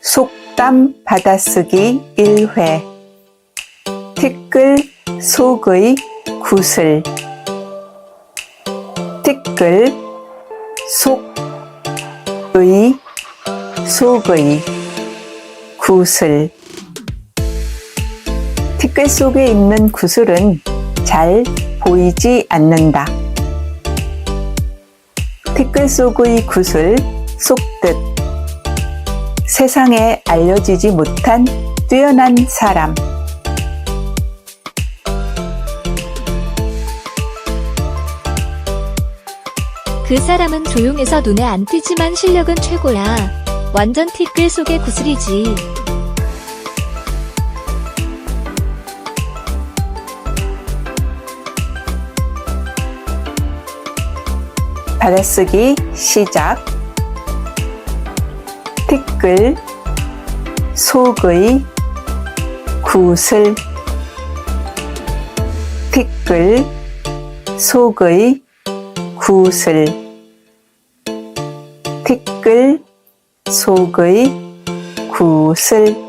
속담 받아쓰기 1회. 티끌 속의 구슬. 티끌 속의 속의 구슬. 티끌 속에 있는 구슬은 잘 보이지 않는다. 티끌 속의 구슬 속뜻 세상에 알려지지 못한 뛰어난 사람 그 사람은 조용해서 눈에 안 띄지만 실력은 최고야. 완전 티끌 속의 구슬이지. 받아쓰기 시작 티끌 속의 구슬 티끌 속의 구슬 티끌 속의 구슬